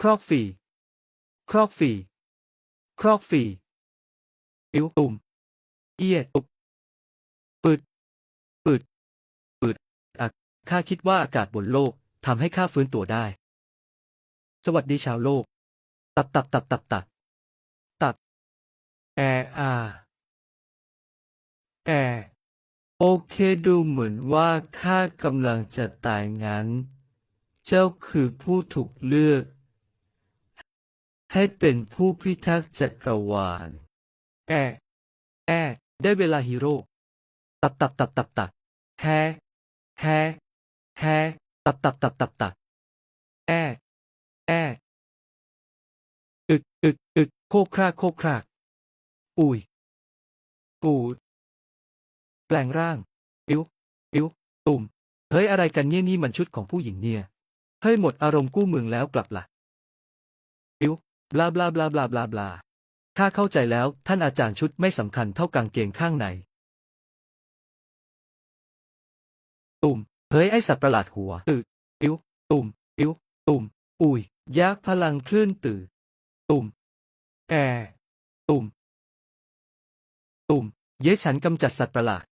ครอกฝีครอกฝีครอกฝีอิ้วตุ่ม เอียตุบปึดปึดปึดอะข้าคิดว่าอากาศบนโลกทำให้ข้าฟื้นตัวได้ สวัสดีชาวโลก ตับตับตับตับตับตับแออาแอโอเคดูเหมือนว่าข้ากำลังจะตายงั้น เจ้าคือผู้ถูกเลือก ให้เป็นผู้พิทักษ์จักรวาล แอ แอ ได้เวลาฮีโร่ ตับตับตับตับตับแฮ แฮ แฮ ตับตับตับตับตับแอ แอ อึกอึกอึกโคครากโคคราก อุ้ย ปูด แปลงร่าง อิ้ว อิ้ว ตุ่ม เฮ้ยอะไรกันเนี่ยนี่มันชุดของผู้หญิงเนี่ย เฮ้ยหมดอารมณ์กู้เมืองแล้วกลับละ่ะอิ้ว บลาบลาบลาบลาบลาบลาข้าเข้าใจแล้วท่านอาจารย์ชุดไม่สำคัญเท่ากางเกงข้างในตุ่มเฮ้ยไอสัตว์ประหลาดหัวอึอิ้วตุ่มอิ้วตุ่มอุ้ยยักษ์พลังคลื่นตื่นตุ่มแอตุ่มตุ่มเย้ฉันกำจัดสัตว์ประหลาด